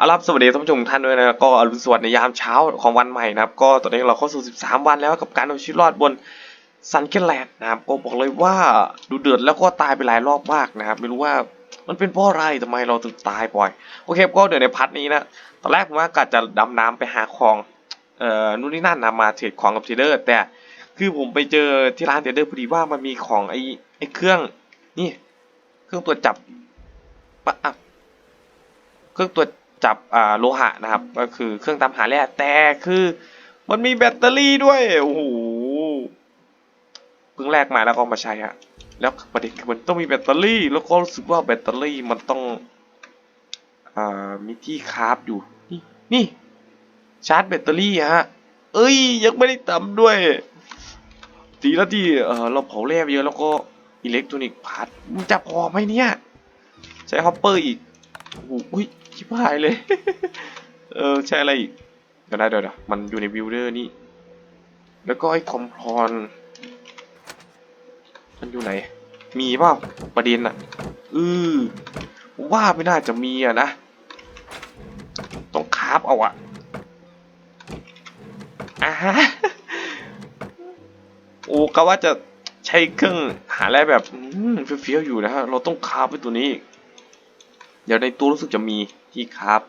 อารับสวัสดีท่านผู้ชมทุกท่านด้วยนะก็อรุณสวัสดิ์ในยามเช้าของวันใหม่นะครับ ก็ตอนนี้เราเข้าสู่ 13 วันแล้วกับการเอาชีวิตรอดบนซันเคนแลนด์นะครับ ก็บอกเลยว่าดูเดือดแล้วก็ตายไปหลายรอบมากนะครับ ไม่รู้ว่ามันเป็นเพราะอะไรทำไมเราถึงตายบ่อย โอเคก็เดี๋ยวในพัทนี้นะ ตอนแรกผมว่ากะจะดำน้ำไปหาของเอ่อนู่นนี่นั่นนะมาเทรดของกับเทรดเดอร์ แต่คือผมไปเจอที่ร้านเทรดเดอร์พอดีว่ามันมีของไอ้ไอ้เครื่องนี่ เครื่องตรวจจับปะอะเครื่องตรวจ จับอ่าโลหะนะครับ ก็คือเครื่องตามหาแร่แต่คือ มันมีแบตเตอรี่ด้วยโอ้โหเพิ่งแลกมาแล้วก็มาใช้ฮะแล้วประเด็นคือมันต้องมีแบตเตอรี่ แล้วก็รู้สึกว่าแบตเตอรี่มันต้องอมีที่คราฟอยู่นี่นี่ชาร์จแบตเตอรี่ฮะ เอ้ย ยังไม่ได้ทำด้วยดีแล้วที่เราเผาแร่เยอะแล้วก็อิเล็กทรอนิกส์พาร์ทมันจะพอไหมเนี่ย ใช้ฮอปเปอร์อีกโอ้โหอุ้ย ชิบหายเลย เออใช่อะไรอีก เดี๋ยวนะเดี๋ยวนะมันอยู่ในบิลเดอร์นี่ แล้วก็ไอ้คอมพรมันอยู่ไหน มีเปล่าประเด็นอะอือว่าไม่น่าจะมีอะนะ ต้องคาบเอาอะอ่าฮะโอ้ก็ว่าจะใช้เครื่องหาอะไรแบบเฟี้ยวๆอยู่นะฮะ เราต้องคาบไปตัวนี้ เดี๋ยวในตัวรู้สึกจะมี ที่ครับ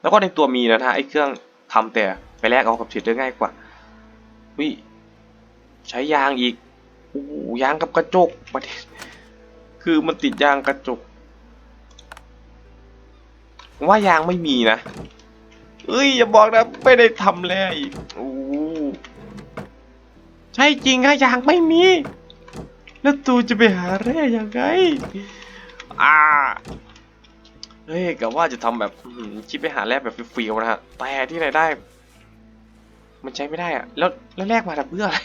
แล้วก็ในตัวมีนะฮะไอ้เครื่องทำแต่ไปแลกเอากับเทรดเดอร์ง่ายกว่าวิใช้ยางอีกโอ้ยางกับกระจกประเด็นคือมันติดยางกระจกว่ายางไม่มีนะเอ้ยอย่าบอกนะไม่ได้ทำแล้วอีกโอ้ใช่จริงฮะยางไม่มี แล้วตูจะไปหาแร่ยังไงอ่า เฮ้ยกะว่าจะทำแบบคิดไปหาแลกแบบฟรีๆนะฮะแต่ที่ไหนได้ มันใช้ไม่ได้อะแล้วแล้วแลกมาทำเพื่ออะไร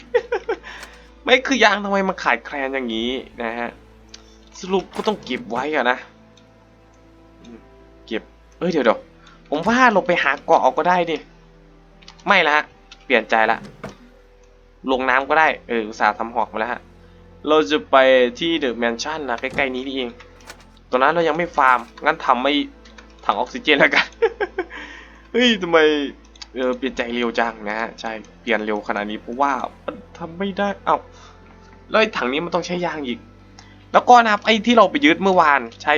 ไม่คือยางทำไมมันขาดแคลนอย่างนี้นะฮะสรุปก็ต้องเก็บไว้อะนะเก็บเอ้ยเดี๋ยวเดี๋ยวผมว่าเราไปหาเกาะก็ได้ดิไม่ละฮะเปลี่ยนใจละลงน้ำก็ได้เอออุตส่าห์ทำหอกมาแล้วฮะเราจะไปที่เดอะแมนชั่นนะใกล้ๆนี้นี่เอง ตอนนั้นเรายังไม่ฟาร์ม งั้นทำไม่ถังออกซิเจนแล้วกัน เฮ้ยทำไมเออเปลี่ยนใจเร็วจังนะฮะ ใช่ เปลี่ยนเร็วขนาดนี้เพราะว่ามันทำไม่ได้ เอ้า แล้วถังนี้มันต้องใช้ยางอีก แล้วก็นะครับไอ้ที่เราไปยึดเมื่อวาน ใช่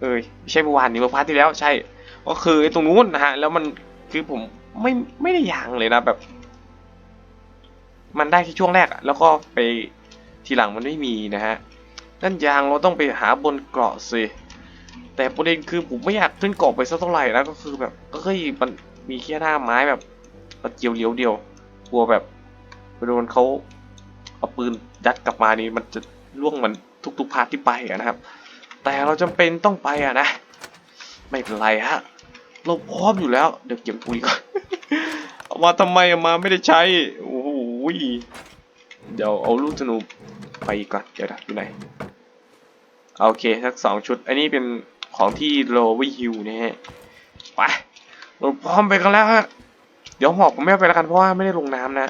เอ้ยไม่ใช่เมื่อวานนี่เมื่อพาร์ทที่แล้ว ใช่ ก็คือไอ้ตรงนู้นนะฮะ แล้วมันคือผมไม่ไม่ได้ยางเลยนะแบบ มันได้แค่ช่วงแรกอะแล้วก็ไปทีหลังมันไม่มีนะฮะ นั่นยางเราต้องไปหาบนเกาะสิ แต่ประเด็นคือผมไม่อยากขึ้นเกาะไปสักเท่าไหร่นะก็คือแบบเฮ้ยมันมีแค่หน้าไม้แบบเกียวเลี้ยวเดียวกลัวแบบไปโดนเขาเอาปืนยัดกลับมานี่มันจะล่วงมันทุกๆพาร์ทที่ไปอะนะครับ แต่เราจำเป็นต้องไปอะนะ ไม่เป็นไรฮะเราพร้อมอยู่แล้ว เดี๋ยวเก็บปุ๋ยก่อนเอามาทำไมเอามาไม่ได้ใช้ โอ้โห เดี๋ยวเอาลูกธนูไปก่อนเดี๋ยวนะอยู่ไหนโอเคสักสองชุด อันนี้เป็นของที่โลวิฮิวนะฮะไปเราพร้อมไปกันแล้วฮะเดี๋ยวหอกผมไม่ไปแล้วกันเพราะว่าไม่ได้ลงน้ำนะ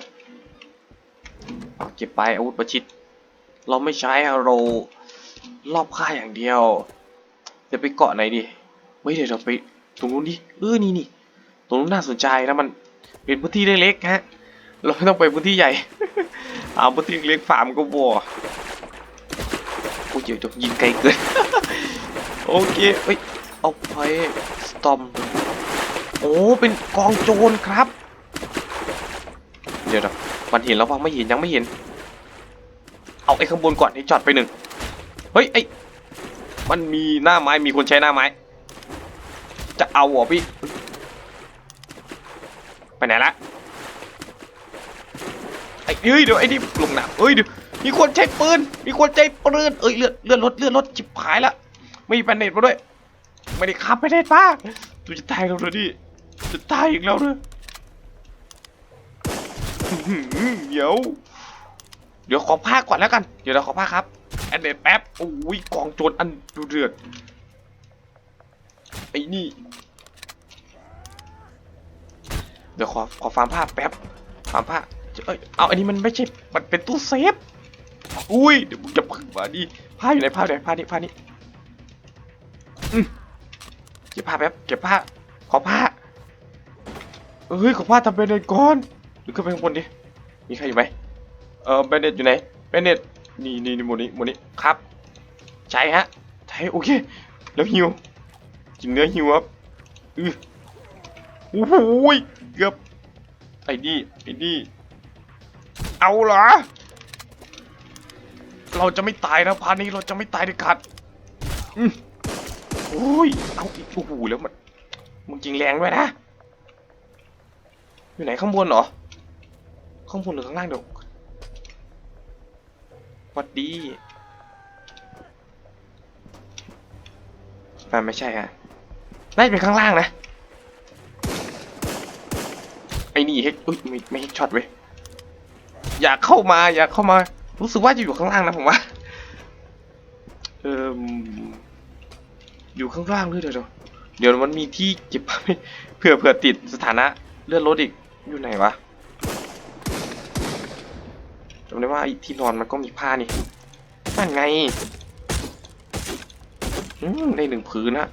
เเก็บไปอาวุธประชิด เราไม่ใช้อะเรารอบค่ายอย่างเดียวเดี๋ยวไปเกาะไหนดีไม่เดี๋ยวเราไปตรงนู้นดิเออนี่นี่ตรงนู้นน่าสนใจนะมันเป็นพื้นที่เล็กๆฮะ เราไม่ต้องไปพื้นที่ใหญ่ เอาพื้นที่เล็กๆฟาร์มก็บัวโอ้ยเดี๋ยวยิงไกลเกิน โอเคเอ้ยเอาไปสตอม โอ้ เป็นกองโจรครับ เดี๋ยวนะมันเห็นแล้วว่าไม่เห็นยังไม่เห็น เอาไอ้ข้างบนก่อนให้จอดไปหนึ่ง เฮ้ยไอ้มันมีหน้าไม้มีคนใช้หน้าไม้ จะเอาเหรอพี่ ไปไหนละ เฮ้ยเดี๋ยวไอ้นี่ลงน้ำเฮ้ยเดี๋ยวมีคนใช้ปืน มีคนใช้ปืน เอ้ยเลือดเลือดรถเลือดรถจิบหายละไม่มีแบนเน็ตมาด้วย ไม่ได้ขับไม่ได้ป้าดูจะตายแล้วเลยดิจะตายอีกแล้วเลยเดี๋ยว เดี๋ยวขอผ้าก่อนแล้วกัน เดี๋ยวเราขอผ้าครับแอนเดตแป๊บโอ้ยกองโจรอันดูเดือดไอ้นี่ เดี๋ยวขอขอฟาร์มผ้าแป๊บฟาร์มผ้า เอ้ยเอาอันนี้มันไม่ใช่มันเป็นตู้เซฟ อุ้ยเดี๋ยวมึงจะพึ่งมาดิผ้าอยู่ไหนผ้าอยู่ไหนผ้านี่ผ้านี่เก็บผ้าแป๊บเก็บผ้า ขอผ้าเฮ้ยขอผ้าทำเป็นเนตก่อนหรือขึ้นไปข้างบนดิ มีใครอยู่ไหมเออเบนเนตอยู่ไหนเบนเนตนี่นี่นี่หมดนี้หมดนี้ครับ ใช่ฮะ ใช่โอเค แล้วหิวกินเนื้อหิวครับอือโอ้โหยเกือบไอ้นี่ไอ้นี่ เอาเหรอ เราจะไม่ตายนะพาร์ทนี้เราจะไม่ตายเด็ดขาดอืมโอ้ย เอาอีกโอ้โหแล้วมันมึงจริงแรงด้วยนะ อยู่ไหนข้างบนเหรอ ข้างบนหรือข้างล่างเดี๋ยวหวัดดีอ่าไม่ใช่ฮะน่าจะเป็นข้างล่างนะ ไอ้นี่เฮกอุ้ยไม่ไม่เฮกช็อตเว้ย อยากเข้ามา อยากเข้ามา รู้สึกว่าจะอยู่ข้างล่างนะผมว่าเอออยู่ข้างล่างด้วยเดี๋ยวเดี๋ยวมันมีที่เก็บเผื่อเผื่อติดสถานะเลื่อนรถอีกอยู่ไหนวะจำได้ว่าที่นอนมันก็มีผ้านี่นั่นไงอืมได้หนึ่งผืนนะ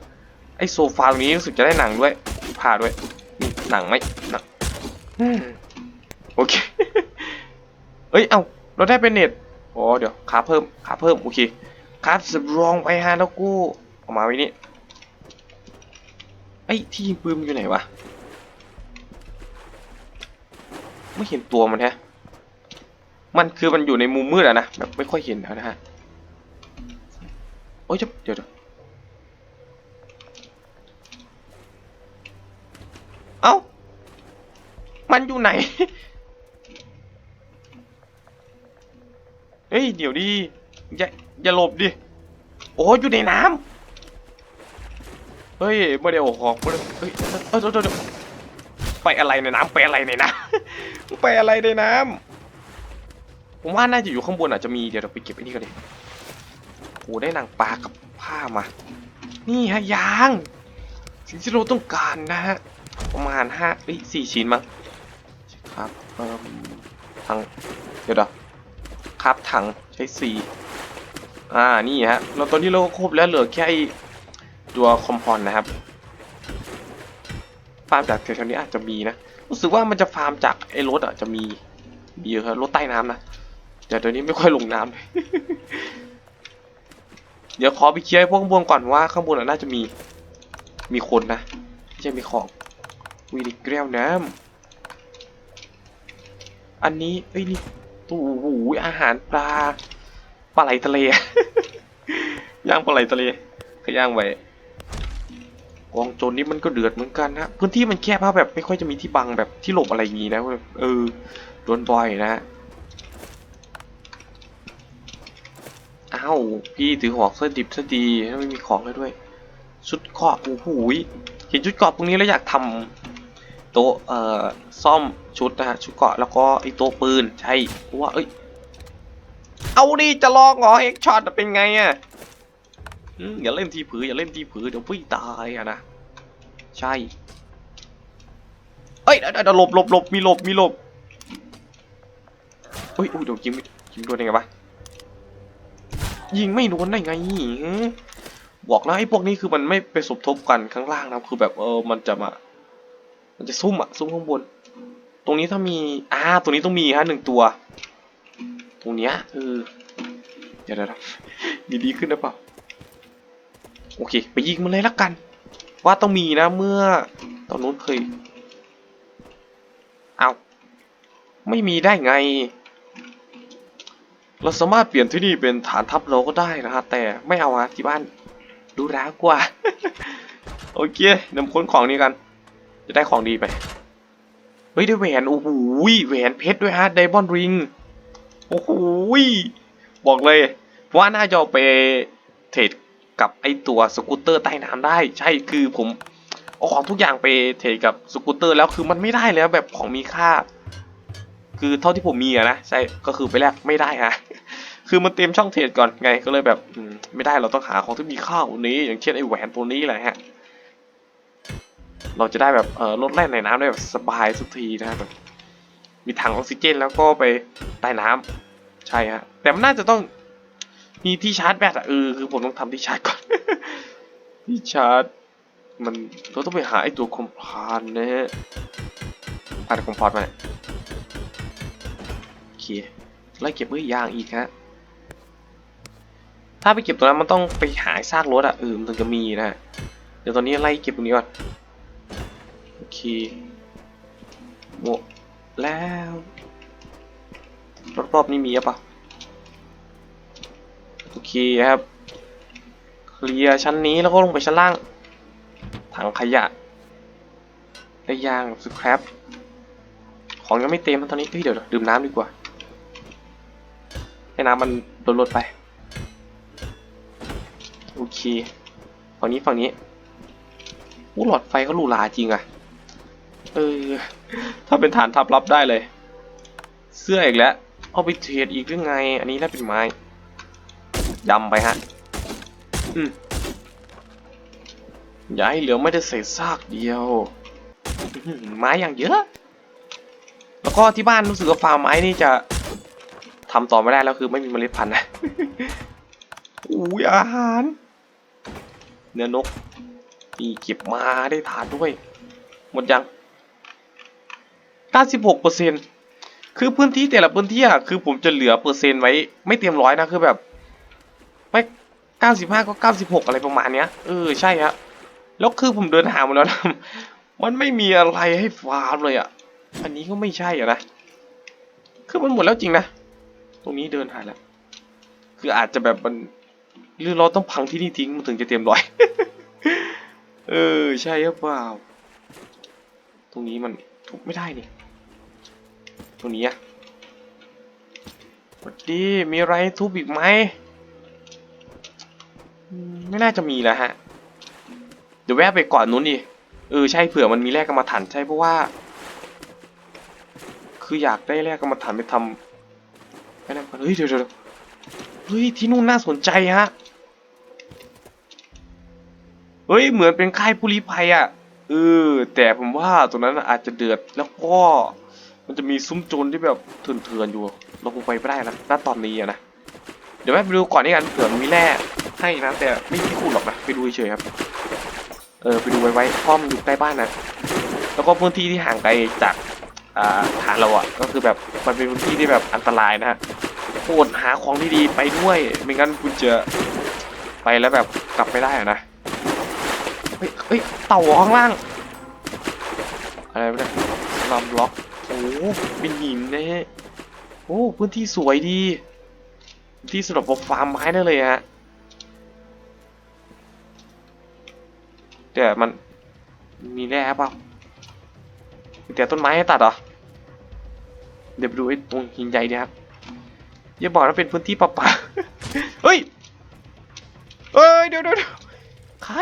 ไอโซฟาตรงนี้รู้สึกจะได้หนังด้วยผ้าด้วยนี่หนังไหมหนังอืมโอเค เอ้ย เอ้า เราได้เป็นเน็ตอ๋อเดี๋ยวขาเพิ่มขาเพิ่ม โอเคขาสำรองไปฮะแล้วกูออกมาไว้นี่ไอ้ยที่ยิงปืนมันอยู่ไหนวะ ไม่เห็นตัวมันแฮะ มันคือมันอยู่ในมุมมืดอะนะแบบไม่ค่อยเห็นแล้วนะฮะ โอ้ยเดี๋ยวเดี๋ยวเดี๋ยวเอ้า มันอยู่ไหน เฮ้ยเดี๋ยวดิอย่าอย่าหลบดิ โอ้ยอยู่ในน้ำเฮ้ยไม่ได้โอ้ของไม่ได้เฮ้ยเออเดี๋ยวเดี๋ยวเดี๋ยวไปอะไรในน้ำไปอะไรในน้ำไปอะไรในน้ำผมว่าน่าจะอยู่ข้างบนอาจจะมีเดี๋ยวเราไปเก็บไอ้นี่กันดิโอ้ได้หนังปลากับผ้ามา นี่ฮะยาง สิ่งที่เราต้องการนะฮะประมาณห้าสี่ชิ้นมั้งครับเอ่มทางเดี๋ยวเดี๋ยว ครับถังใช้สี่อ่านี่ฮะเราตอนนี้เราก็ครบแล้วเหลือแค่ตัวคอมพอนนะครับฟาร์มจากแถวๆนี้อาจจะมีนะรู้สึกว่ามันจะฟาร์มจากไอ้รถอะจะมีมีเยอะครับรถใต้น้ำนะแต่ตัวนี้ไม่ค่อยลงน้ำเดี๋ยวขอไปเคลียร์ไอ้พวกข้างบนก่อนว่าข้างบนอะน่าจะมีมีคนนะไม่ใช่มีของวีดิแก้วน้ำอันนี้เอ้ยนี่ ตู้หูอาหารปลาปลาไหลทะเล ย่างปลาไหลทะเลก็ย่างไว้กองโจรนี้มันก็เดือดเหมือนกันนะพื้นที่มันแคบมากแบบไม่ค่อยจะมีที่บังแบบที่หลบอะไรอย่างงี้นะแบบเออโดนบ่อยนะอ้าวพี่ถือหอกเสื้อดิบเสื้อดีไม่มีของเลยด้วย ชุดเกราะโอ้โหเห็นชุดเกราะพวกนี้แล้วอยากทำ โต๊ะเอ่อซ่อมชุดนะฮะชุดเกาะแล้วก็ไอ้โต๊ะปืนใช่เพราะว่าเอ้ยเอาดิจะลองเหรอเอ็กช็อตเป็นไงอะอืมอย่าเล่นทีผืออย่าเล่นทีผือเดี๋ยวพี่ตายอะนะใช่เอ้ยเดี๋ยวหลบหลบหลบมีหลบมีหลบเฮ้ยอุ้ยเดี๋ยวยิงยิงโดนได้ไงวะยิงไม่โดนได้ไงหือบอกนะไอ้พวกนี้คือมันไม่ไปสมทบกันข้างล่างนะคือแบบเออมันจะมา มันจะซุ่มอะซุ่มข้างบน ตรงนี้ถ้ามีอ่าตรงนี้ต้องมีฮะหนึ่งตัว ตรงเนี้ยเออเดี๋ยวเดี๋ยวดีดีดีขึ้นนะเปล่าโอเค ไปยิงมันเลยละกัน ว่าต้องมีนะเมื่อตอนนู้นเคยเอาไม่มีได้ไง เราสามารถเปลี่ยนที่นี่เป็นฐานทัพเราก็ได้นะฮะแต่ไม่เอาฮะที่บ้าน ดูร้ากว่า โอเคนำค้นของนี้กัน จะได้ของดีไป เฮ้ยได้แหวน โอ้โหแหวนเพชรด้วยฮะไดบอนริง โอ้โหบอกเลย ว่าน่าจะเอาไปเทรดกับไอตัวสกูตเตอร์ใต้น้ำได้ ใช่คือผมเอาของทุกอย่างไปเทรดกับสกูตเตอร์แล้วคือมันไม่ได้แล้วแบบของมีค่า คือเท่าที่ผมมีอะนะใช่ก็คือไปแลกไม่ได้ฮะคือมันเต็มช่องเทรดก่อนไงก็เลยแบบไม่ได้เราต้องหาของที่มีค่ากว่านี้ อย่างเช่นไอแหวนตัวนี้แหละฮะ เราจะได้แบบเออลดแล่นในน้ำได้แบบสบายสักทีนะแบบมีถังออกซิเจนแล้วก็ไปใต้น้ำใช่ฮะแต่มันน่าจะต้องมีที่ชาร์จแบตอะเออคือผมต้องทำที่ชาร์จก่อนที่ชาร์จ มันเราต้องไปหาไอตัวคอมพานนะฮะพานคอมพานมาเนี่ยโอเคไล่เก็บไว้ยางอีกฮะถ้าไปเก็บตรงนั้นมันต้องไปหาซากรถอะเออมันถึงจะมีนะฮะเดี๋ยวตอนนี้ไล่เก็บตรงนี้ก่อน คหมดแล้วรอบๆนี้มีอะปะโอเคครับเคลียร์ชั้นนี้แล้วก็ลงไปชั้นล่าง ถังขยะได้ยางสครับของยังไม่เต็มตอนนี้เฮ้ยเดี๋ยวดื่มน้ำดีกว่า ให้น้ำมันลดๆไป โอเคฝั่งนี้ฝั่งนี้อู้หลอดไฟเขาหรูหราจริงอะ เออ ถ้าเป็นฐานทับรับได้เลย เสื้ออีกแล้ว เอาไปเทรดอีกหรือไง อันนี้น่าเป็นไม้ดำไปฮะ อืมอย่าให้เหลือไม่ได้เศษซากเดียว ไม้อย่างเยอะ แล้วก็ที่บ้านรู้สึกว่าฟาร์มไม้นี่จะทำต่อไม่ได้แล้วคือไม่มีเมล็ดพันธุ์นะอุ้ยอาหาร เนื้อนกนี่เก็บมาได้ทานด้วย หมดยัง 96เปอร์เซ็นคือพื้นที่แต่ละพื้นที่อะคือผมจะเหลือเปอร์เซ็นต์ไว้ไม่เต็มร้อยนะคือแบบ ไม่95ก็96 อะไรประมาณเนี้ยเออใช่ฮะแล้วคือผมเดินหามาแล้วนะมันไม่มีอะไรให้ฟาร์มเลยอะอันนี้ก็ไม่ใช่อะนะคือมันหมดแล้วจริงนะตรงนี้เดินหาแล้วคืออาจจะแบบมันหรือเราต้องพังที่นี่ทิ้งมันถึงจะเต็มร้อยเออใช่หรือเปล่า ตรงนี้มันทุบไม่ได้นี่ ตรงนี้อะสวัสดี มีอะไรทุบอีกไหม ไม่น่าจะมีแล้วฮะ เดี๋ยวแวะไปก่อนนู้นดิ เออ ใช่เผื่อมันมีแร่กรรมฐานใช่เพราะว่า คืออยากได้แร่กรรมฐานไปทำไปนั่นก่อนเฮ้ยเดี๋ยวเดี๋ยวเฮ้ย ที่นู่นน่าสนใจฮะ เฮ้ย เหมือนเป็นค่ายผู้ลี้ภัยอะ เออ แต่ผมว่าตรงนั้นอาจจะเดือดแล้วก็ มันจะมีซุ้มโจรที่แบบเถื่อนๆอยู่ เราคงไปไม่ได้นะณตอนนี้อะนะ เดี๋ยวแม่ไปดูก่อนนี่กันเผื่อมีแร่ให้นะ แต่ไม่มีคู่หรอกนะ ไปดูเฉยครับ เออ ไปดูไว้ไว้เพราะมันอยู่ใกล้บ้านนะ แล้วก็พื้นที่ที่ห่างไกลจากอ่าฐานเราอะ ก็คือแบบมันเป็นพื้นที่ที่แบบอันตรายนะฮะโปรดหาของดีๆไปด้วย ไม่งั้นคุณจะไปแล้วแบบกลับไม่ได้อะนะ เฮ้ยเฮ้ยเต่าข้างล่าง อะไรวะเนี่ยลำล็อก เป็นหินนะฮะ โอ้ พื้นที่สวยดีพื้นที่สำหรับปลูกฟาร์มไม้ได้เลยฮะแต่มันมีแร่เปล่ามีแต่ต้นไม้ให้ตัดเหรอ เดี๋ยวไปดูไอ้ตรงหินใหญ่เนี่ครับอย่าบอกว่าเป็นพื้นที่ป่าป่าเฮ้ยเอ้ยเดี๋ยวเดี๋ยวเดี๋ยวใคร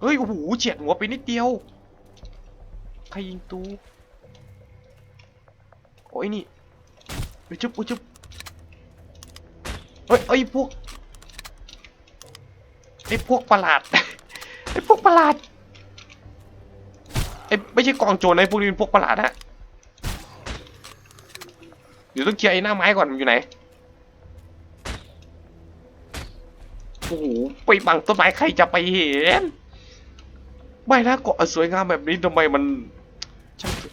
เฮ้ย โอ้โหเฉียดหัวไปนิดเดียว ใครยิงตูโอ้ยนี่เฮ้ยจุ๊บอุจุบเฮ้ยเอ้ยพวกไอ้พวกประหลาดไอ้พวกประหลาดไอ้ไม่ใช่กองโจรนไอ้พวกนี้เป็นพวกประหลาดฮะเดี๋ยวต้องเคลียร์ไอ้หน้าไม้ก่อนมันอยู่ไหนโอ้โหไปบังต้นไม้ใครจะไปเห็นไม่นะเกาะสวยงามแบบนี้ทำไมมัน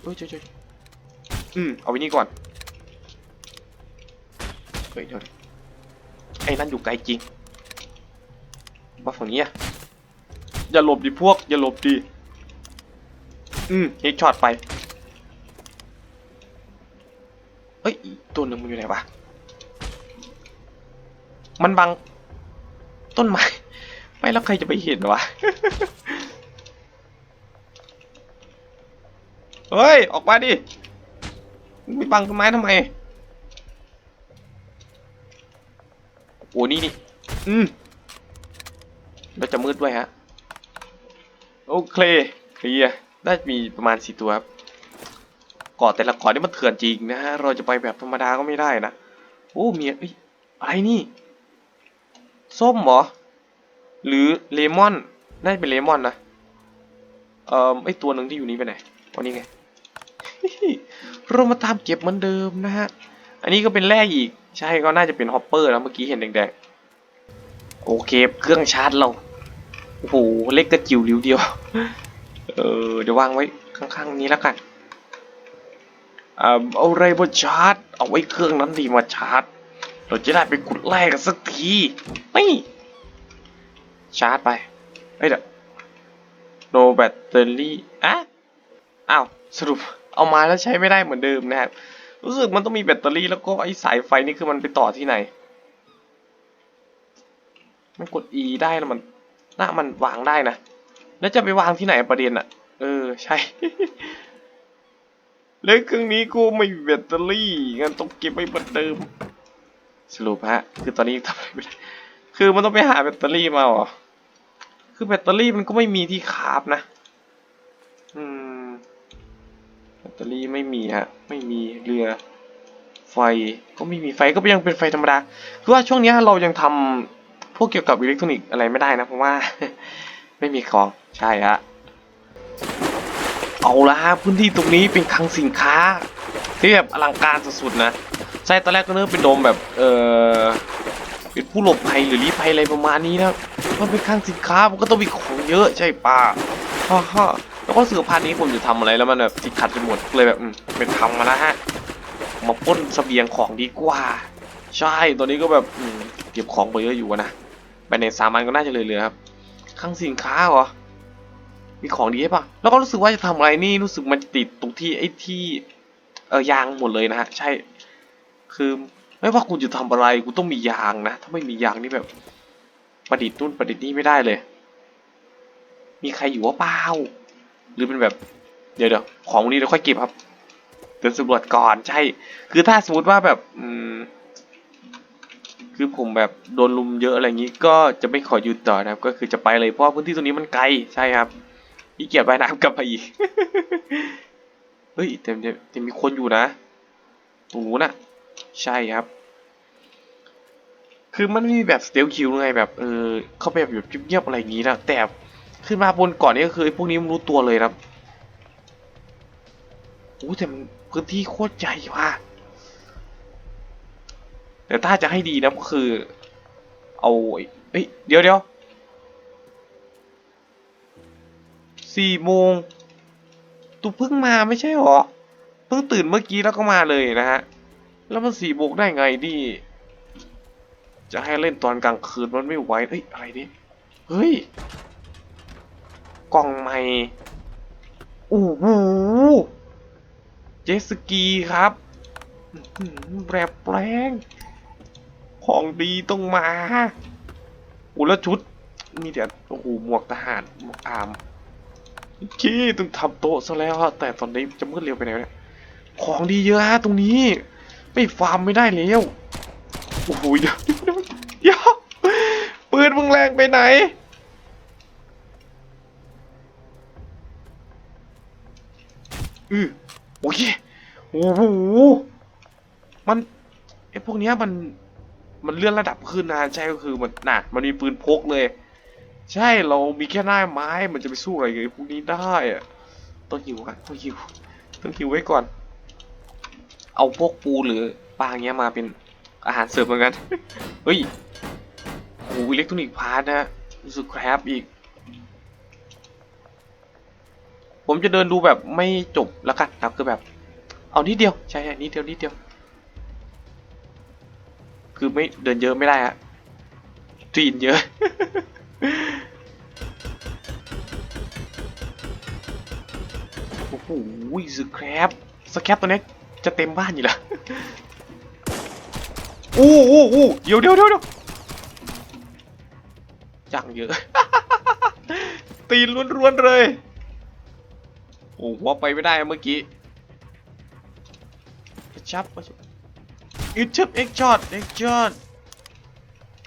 อ้ยเฉยอืมเอาไว้นี่ก่อนเฮ้ยเดี๋ยวไอ้นั่นอยู่ไกลจริงมาฝั่งนี้อะอย่าหลบดิพวก อย่าหลบดิอืมเฮกช็อตไปเอ้ยตัวหนึ่งมันอยู่ไหนวะมันบังต้นไม้ไม่แล้วใครจะไปเห็นวะ เฮ้ย ออกมาดิไม่บังต้นไม้ทำไมโอ้นี่นี่อืมแล้วจะมืดด้วยฮะ โอเคเคลียร์น่าจะมีประมาณสี่ตัวครับเกาะแต่ละเกาะนี่มันเถื่อนจริงนะฮะ เราจะไปแบบธรรมดาก็ไม่ได้นะ โอ้เมียเอ้ยอะไรนี่ ส้มเหรอ หรือเลมอน น่าจะเป็นเลมอนนะ เอ่อไอตัวหนึ่งที่อยู่นี้ไปไหนวันนี้ไง เรามาตามเก็บเหมือนเดิมนะฮะ อันนี้ก็เป็นแร่อีก ใช่ก็น่าจะเป็นฮอปเปอร์แล้วเมื่อกี้เห็นแดงๆ โอเค เครื่องชาร์จเรา โอ้โห เล็กกระจิ๋วริ้วเดียว เออ เดี๋ยววางไว้ข้างๆนี้แล้วกันเอาอะไรมาชาร์จ เอาไว้เครื่องนั้นดีมาชาร์จ เราจะได้ไปขุดแร่กันสักทีนี่ชาร์จไปเฮ้ยเดี๋ยว no battery อะอ้าว สรุป เอามาแล้วใช้ไม่ได้เหมือนเดิมนะครับรู้สึกมันต้องมีแบตเตอรี่แล้วก็ไอ้สายไฟนี่คือมันไปต่อที่ไหน มันกด E ได้แล้วมันน่ามันวางได้นะแล้วจะไปวางที่ไหนประเด็นอะเออใช่แล้วเครื่องนี้กูไม่มีแบตเตอรี่งั้นต้องเก็บไว้เหมือนเดิม สรุปฮะ คือตอนนี้ทำอะไรไม่ได้คือมันต้องไปหาแบตเตอรี่มาหรอคือแบตเตอรี่มันก็ไม่มีที่คาบนะ อืม แบ ตเตอรี่ไม่มีฮะ ไม่มีเรือไฟก็ไม่มีไฟก็ยังเป็นไฟธรรมดา คือว่าช่วงเนี้ยเรายังทำพวกเกี่ยวกับอิเล็กทรอนิกส์อะไรไม่ได้นะเพราะว่า ไม่มีของใช่ฮะ เอาละฮะพื้นที่ตรงนี้เป็นคลังสินค้า ที่แบบอลังการสุดๆนะ ใช่ตอนแรกก็นึกว่าเป็นโดมแบบเออเป็นผู้หลบภัยหรือลี้ภัยอะไรประมาณนี้นะมันเป็นคลังสินค้ามันก็ต้องมีของเยอะใช่ป่ะฮ่าฮ่า แล้วก็เสือพานนี้ผมจะทำอะไรแล้วมันแบบติดขัดไปหมดเลยแบบเป็นทำมาแล้วฮะมาป้นเสบียงของดีกว่า ใช่ตอนนี้ก็แบบอืเก็บของไปเยอะอยู่นะแบรนด์เนสามันก็น่าจะเหลือๆครับคลังสินค้าเหรอมีของดีใช่ปะแล้วก็รู้สึกว่าจะทำอะไรนี่รู้สึกมันติดตรงที่ไอ้ที่เออยางหมดเลยนะฮะใช่ คือไม่ว่าคุณจะทำอะไรคุณต้องมียางนะถ้าไม่มียางนี่แบบ ประดิษฐ์นู่นประดิษฐ์นี่ไม่ได้เลย มีใครอยู่ว่าเปล่า หรือเป็นแบบเดี๋ยวเดี๋ยวของพวกนี้เราค่อยเก็บครับเดินสำรวจก่อนใช่ คือถ้าสมมติว่าแบบอืมคือผมแบบโดนลุมเยอะอะไรอย่างนี้ ก็จะไม่ขอหยุดต่อนะครับ ก็คือจะไปเลยเพราะพื้นที่ตรงนี้มันไกลใช่ครับพี่เกียจว่ายน้ำกลับไปอีกเฮ้ยแต่แต่แต่มีคนอยู่นะตรงนู้นน่ะ ใช่ครับ คือมันม่มีแบบสเตลคิวไงแบบเออเข้าไปแบบเงียบๆอะไรอย่างนี้นะแต่ ขึ้นมาบนก่อนนี่ก็คือพวกนี้มันรู้ตัวเลยครับโอ้แต่มันพื้นที่โคตรใหญ่ว่ะแต่ถ้าจะให้ดีนะก็คือ เอาเอ้ยเดี๋ยวเดี๋ยวสี่โมงตูเพิ่งมาไม่ใช่หรอเพิ่งตื่นเมื่อกี้แล้วก็มาเลยนะฮะ แล้วมันสี่โมงได้ไงดิจะให้เล่นตอนกลางคืนมันไม่ไหวเฮ้ยอะไรนี่เฮ้ย กล่องใหม่โอ้โหเจสกีครับอื้อหือแปรแปลงของดีต้องมาอุแล้วชุด มีแต่โอ้โหหมวกทหารหมวกอามขี้ต้องทำโต๊ะซะแล้วฮะแต่ตอนนี้จะมืดเร็วไปไหนวเนี่ยของดีเยอะฮะตรงนี้ ไม่ฟาร์มไม่ได้แล้วโอ้โหเดี๋ยวเดี๋ยวเดี๋ยวปืนมึงแรงไปไหน อือโอเคโอ้โหมันไอพวกเนี้ยมันมันเลื่อนระดับขึ้นนะใช่ก็คือมันน่ะมันมีปืนพกเลย ใช่เรามีแค่หน้าไม้มันจะไปสู้อะไรกับพวกนี้ได้อะต้องหิวอะต้องหิวต้องหิวไว้ก่อน เอาพวกปูหรือปลาเงี้ยมาเป็นอาหารเสริมเหมือนกันเฮ้ยโอ้อิเล็กทรอนิกส์พาร์ทนะรู้สึกแครบอีก ผมจะเดินดูแบบไม่จบแล้วกันครับคือแบบ เอานิดเดียวใช่นิดเดียวนิดเดียว คือไม่เดินเยอะไม่ได้ฮะจีนเยอะ โอ้โหสแครปสแครปตัวนี้จะเต็มบ้านอยู่แล้วอู้อู้อู้เดี๋ยวเดี๋ยวเดี๋ยวเดี๋ยวจังเยอะ ตีนล้วนๆเลย โอ้หัวไปไม่ได้เมื่อกี้กระชับกระชับอึดชับเอ็กช็อตเอ็กช็อต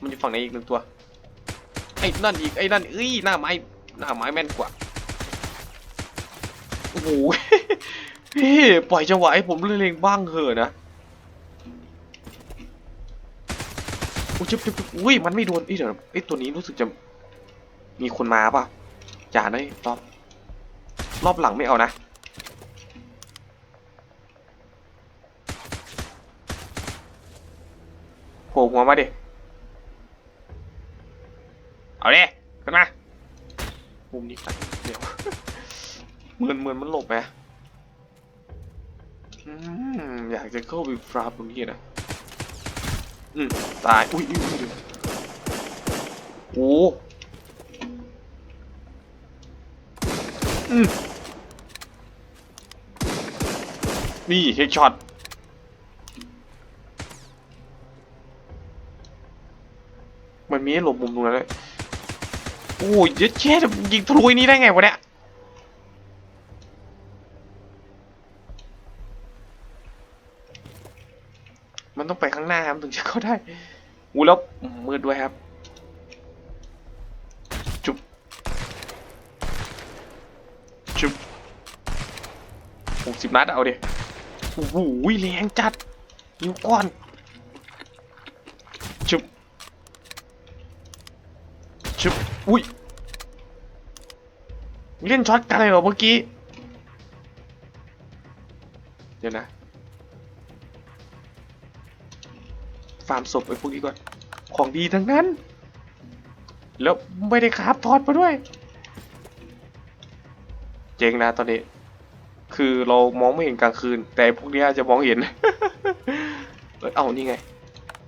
มันอยู่ฝั่งไหนอีกหนึ่งตัวไอ้นั่นอีกไอ้นั่นเอ้ยหน้าไม้หน้าไม้แม่นกว่าโอ้โหพี่ปล่อยจังหวะให้ผมเล่นๆบ้างเหอะนะโอ้ยจุ๊บจุ๊บอุ้ยมันไม่โดนเอ้เดี๋ยวไอ้ตัวนี้รู้สึกจะมีคนมาป่ะอย่าได้รอบ รอบหลังไม่เอานะ โผล่หัวมาดิ เอาดิขึ้นมา มุมนี้กันเดี๋ยวเหมือนเหมือนมันหลบไหมอืมอยากจะเข้าไปฟราบตรงนี้นะ อืม ตาย อุ้ยอุ้ยอุ้ยโอ้อืม นี่เฮดช็อตมันมีให้หลบมุมตรงนั้นเลยโอ้ยเยอะแช่ยิงทะลุอ้นี้ได้ไงวะเนี่ยมันต้องไปข้างหน้าครับถึงจะเข้าได้อู้แล้วมืดด้วยครับ จุบจุบหกสิบนัดเอาดิ อ้โหแรงจัดนิ้วก้อนจุบจุบอุ้ยเล่นช็อตกันเลยเหรอเมื่อกี้ เดี๋ยวนะ ฟาร์มศพไอ้พวกนี้ก่อน ของดีทั้งนั้น แล้วไม่ได้คราบทอดมาด้วย เจ๋งนะตอนนี้ คือเรามองไม่เห็นกลางคืน แต่พวกนี้จะมองเห็น เอ้ยเอานี่ไง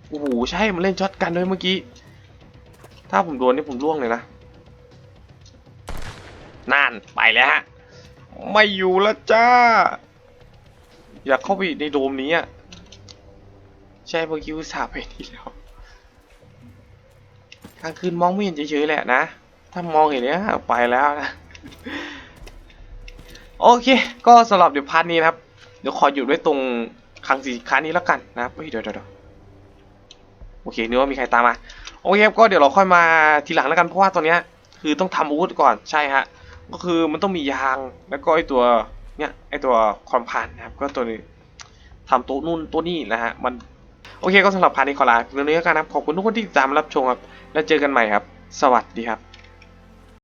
โอ้โหใช่มันเล่นช็อตกันด้วยเมื่อกี้ ถ้าผมโดนนี่ผมร่วงเลยนะนั่นไปแล้วฮะ ไม่อยู่แล้วจ้า อยากเข้าไปในโดมนี้อะ ใช่เมื่อกี้อุตส่าห์ไปนี่แล้วกลางคืนมองไม่เห็นเฉยๆแหละนะ ถ้ามองเห็นเนี้ยไปแล้วนะ โอเค ก็สำหรับเดี๋ยวพาร์ทนี้นะครับ เดี๋ยวขอหยุดไว้ตรงครั้งสี่ครั้งนี้แล้วกันนะครับเฮ้ยเดี๋ยวเดี๋ยวโอเคนึกว่ามีใครตามมาโอเคครับก็เดี๋ยวเราค่อยมาทีหลังแล้วกันเพราะว่าตอนนี้คือต้องทำอาวุธก่อนใช่ฮะก็คือมันต้องมียางแล้วก็ไอตัวเนี้ยไอตัวคอมพานนะครับก็ตัวนี้ทำตัวนู่นตัวนี้นะฮะมันโอเคก็สำหรับพาร์ทนี้ขอลาเพียงนี้แล้วกันนะครับขอบคุณทุกคนที่ติดตามรับชมครับแล้วเจอกันใหม่ครับ สวัสดีครับ